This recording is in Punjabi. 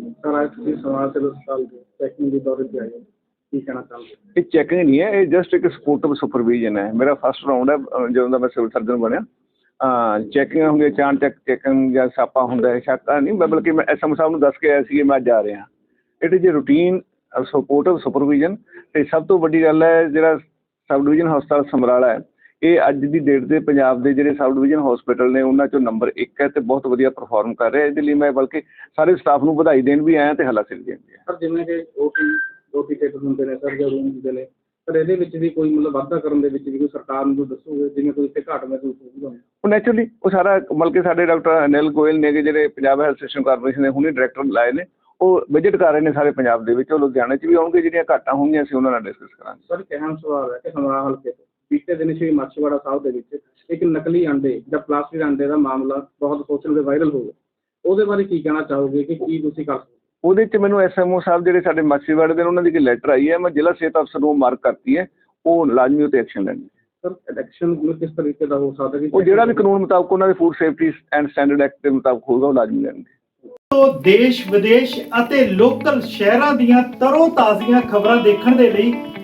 ਸਰ ਅੱਜ ਤੁਸੀਂ ਸਮਾਜ ਸੇਵਾ ਹਸਪਤਾਲ ਦੇ ਚੈਕਿੰਗ ਦੇ ਦੌਰੇ ਤੇ ਆਏ ਹੋ। ਕੀ ਕਹਿਣਾ ਚਾਹੁੰਦੇ ਇਹ ਚੈਕਿੰਗ ਨਹੀਂ ਹੈ ਇਹ ਜਸਟ ਇੱਕ ਸਪੋਰਟਿਵ ਸੁਪਰਵੀਜ਼ਨ ਹੈ। ਮੇਰਾ ਫਸਟ ਰਾਉਂਡ ਹੈ ਅਹ, ਜਦੋਂ ਦਾ ਮੈਂ ਸਿਵਲ ਸਰਜਨ ਬਣਿਆ। ਚੈਕਿੰਗ ਹੁੰਦੀ ਹੈ ਚਾਂਟ ਚੈੱਕ ਚੈਕਿੰਗ ਜਾਂ ਸਾਪਾ ਹੁੰਦਾ ਹੈ ਸ਼ਾਕਾ ਨਹੀਂ ਮੈਂ ਬਲਕਿ ਮੈਂ ਐਸਐਮ ਸਾਹਿਬ ਨੂੰ ਦੱਸ ਕੇ ਆਇਆ ਸੀ ਕਿ ਮੈਂ ਅੱਜ ਆ ਰਿਹਾ it is a routine supportive supervision ਤੇ ਸਭ ਤੋਂ ਵੱਡੀ ਗੱਲ ਹੈ ਜਿਹੜਾ ਸਬ ਡਿਵੀਜ਼ਨ ਹਸਪਤਾਲ ਸਮਰਾਲਾ ਹੈ ਇਹ ਅੱਜ ਦੀ ਡੇਟ ਦੇ ਪੰਜਾਬ ਦੇ ਜਿਹੜੇ ਸਬ ਡਿਵੀਜ਼ਨ ਹਸਪੀਟਲ ਨੇ ਉਹਨਾਂ ਚੋਂ ਨੰਬਰ 1 ਹੈ ਤੇ ਬਹੁਤ ਵਧੀਆ ਪਰਫਾਰਮ ਕਰ ਰਿਹਾ। ਇਹਦੇ ਲਈ ਮੈਂ ਬਲਕਿ ਸਾਰੇ ਸਟਾਫ ਨੂੰ ਵਧਾਈ ਦੇਣ ਵੀ ਆਇਆ ਤੇ ਹੱਲਾਸ਼ੇਰੀ ਦੇਣ ਵੀ ਆਇਆ। ਸਰ ਜਿਵੇਂ ਕਿ ਓਟੀ ਓਟੀ ਟੇਕਰ ਹੁੰਦੇ ਨੇ ਸਰ ਜਾਂ ਰੂਮ ਹੁੰਦੇ ਨੇ। ਸਰ ਇਹਦੇ ਵਿੱਚ ਵੀ ਕੋਈ ਮਤਲਬ ਵਾਧਾ ਕਰਨ ਦੇ ਵਿੱਚ ਵੀ ਕੋਈ ਸਰਕਾਰ ਨੂੰ ਦੱਸੋਗੇ ਜਿਵੇਂ ਕੋਈ ਇੱਥੇ ਘਾਟ ਮਹਿਸੂਸ ਹੋਊਗਾ? ਉਹ ਨੈਚੁਰਲੀ ਉਹ ਸਾਰਾ ਮਤਲਬ ਕਿ ਸਾਡੇ ਡਾਕਟਰ ਅਨਿਲ ਗੋਇਲ ਨੇ ਜਿਹੜੇ ਪੰਜਾਬ ਹੈਲਥ ਸਿਸਟਮ ਕਾਰਪੋਰੇਸ਼ਨ ਦੇ ਹੁਣੇ ਡਾਇਰੈਕਟਰ ਲਾਏ ਨੇ। ਉਹ ਵਿਜ਼ਿਟ ਕਰ ਰਹੇ ਨੇ ਸਾਰੇ ਪੰਜਾਬ ਦੇ ਵਿੱਚ। ਉਹ ਲੁਧਿਆਣੇ 'ਚ ਵੀ ਆਉਣਗੇ ਜਿਹੜੀਆਂ ਘਾਟਾਂ ਹੋਣਗੀਆਂ ਅਸੀਂ ਉਹਨਾਂ ਨਾਲ ਡਿਸਕਸ ਕਰਾਂਗੇ। ਸਰ ਅਹਿਮ ਸਵਾਲ ਹੈ ਕਿ ਹਮਰਾ ਹਲਕੇ ਤੋਂ ਬੀਤੇ ਦਿਨ ਸ਼੍ਰੀ ਮਾਛੀਵਾੜਾ ਸਾਹਿਬ ਦੇ ਵਿੱਚ ਇੱਕ ਨਕਲੀ ਅੰਡੇ ਜਾਂ ਪਲਾਸਟਿਕ ਅੰਡੇ ਦਾ ਮਾਮਲਾ ਬਹੁਤ ਸੋਸ਼ਲ ਤੇ ਵਾਇਰਲ ਹੋ ਗਿਆ। ਉਹਦੇ ਬਾਰੇ ਕੀ ਕਹਿਣਾ ਚਾਹੋਗੇ ਕਿ ਕੀ ਤੁਸੀਂ ਕਰ ਸਕਦੇ ਹੋ? ਉਹਦੇ 'ਚ ਮੈਨੂੰ ਐਸਐਮਓ ਸਾਹਿਬ ਜਿਹੜੇ ਸਾਡੇ ਮਾਛੀਵਾੜੇ ਦੇ ਉਹਨਾਂ ਦੀ ਇੱਕ ਲੈਟਰ ਆਈ ਹੈ ਮੈਂ ਜ਼ਿਲ੍ਹਾ ਸਿਹਤ ਅਫਸਰ ਨੂੰ ਮਾਰਕ ਕਰਤੀ ਹੈ ਉਹ ਲਾਜ਼ਮੀ ਉਤੇ ਐਕਸ਼ਨ ਲੈਣਗੇ। ਸਰ ਇਲੈਕਸ਼ਨ ਕਿਸ ਤਰੀਕੇ ਦਾ ਹੋ ਸਕਦਾ ਕਿ ਉਹ ਜਿਹੜਾ ਵੀ ਕਾਨੂੰਨ ਮੁਤਾਬਕ ਉਹਨਾਂ ਦੇ food safety and standard act ਦੇ ਮੁਤਾਬਕ ਹੋਊਗਾ ਉਹ ਲਾਜ਼ਮੀ ਲੈਣਗੇ। ਤੋਂ ਦੇਸ਼ ਵਿਦੇਸ਼ ਅਤੇ ਲੋਕਲ ਸ਼ਹਿਰਾਂ ਦੀਆਂ ਤਰੋ ਤਾਜ਼ੀਆਂ ਖਬਰਾਂ ਦੇਖਣ ਦੇ ਲਈ